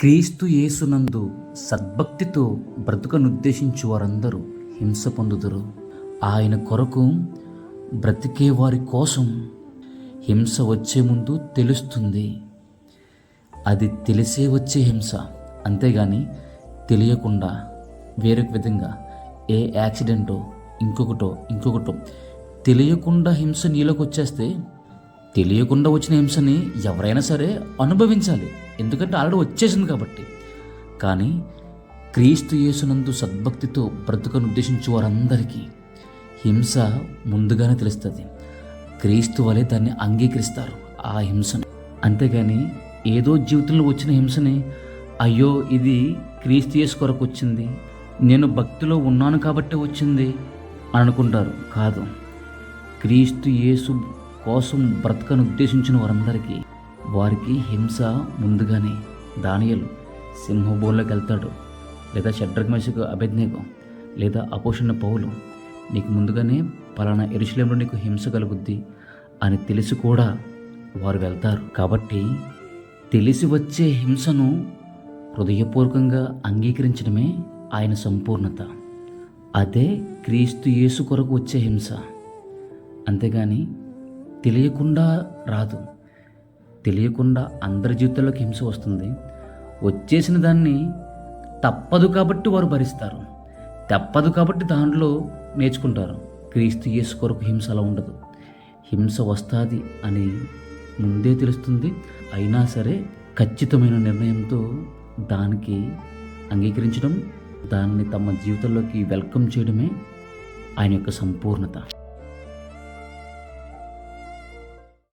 క్రీస్తు యేసునందు సద్భక్తితో బ్రతుకనుద్దేశించు వారందరూ హింస పొందుదురు. ఆయన కొరకు బ్రతికే వారి కోసం హింస వచ్చే ముందు తెలుస్తుంది. అది తెలిసే వచ్చే హింస. అంతేగాని తెలియకుండా వేరొక విధంగా ఏ యాక్సిడెంటో ఇంకొకటో ఇంకొకటో తెలియకుండా హింస నీలోకి వచ్చేస్తే తెలియకుండా వచ్చిన హింసని ఎవరైనా సరే అనుభవించాలి. ఎందుకంటే ఆల్రెడీ వచ్చేసింది కాబట్టి. కానీ క్రీస్తు యేసునందు సద్భక్తితో బ్రతుకను ఉద్దేశించు వారందరికీ హింస ముందుగానే తెలుస్తుంది. క్రీస్తు వలె దాన్ని అంగీకరిస్తారు ఆ హింసను. అంతేగాని ఏదో జీవితంలో వచ్చిన హింసని అయ్యో ఇది క్రీస్తు యేసు కొరకు వచ్చింది నేను భక్తిలో ఉన్నాను కాబట్టే వచ్చింది అనుకుంటారు. కాదు క్రీస్తు యేసు కోసం బ్రతకను ఉద్దేశించిన వారందరికీ వారికి హింస ముందుగానే దానియలు సింహభూంలోకి వెళ్తాడు లేదా షడ్రగ్మేషకు అభిజ్ఞకు లేదా అపోషణ పౌలు నీకు ముందుగానే పలానా ఎరుశలేంలో నీకు హింస కలుగుద్ది అని తెలిసి కూడా వారు వెళ్తారు. కాబట్టి తెలిసి వచ్చే హింసను హృదయపూర్వకంగా అంగీకరించడమే ఆయన సంపూర్ణత. అదే క్రీస్తు యేసు కొరకు వచ్చే హింస. అంతేగాని తెలియకుండా రాదు. తెలియకుండా అందరి జీవితంలోకి హింస వస్తుంది. వచ్చేసిన దాన్ని తప్పదు కాబట్టి వారు భరిస్తారు. తప్పదు కాబట్టి దాంట్లో నేర్చుకుంటారు. క్రీస్తు యేసు కొరకు హింస అలా ఉండదు. హింస వస్తుంది అని ముందే తెలుస్తుంది. అయినా సరే ఖచ్చితమైన నిర్ణయంతో దానికి అంగీకరించడం దాన్ని తమ జీవితంలోకి వెల్కమ్ చేయడమే ఆయన యొక్క సంపూర్ణత.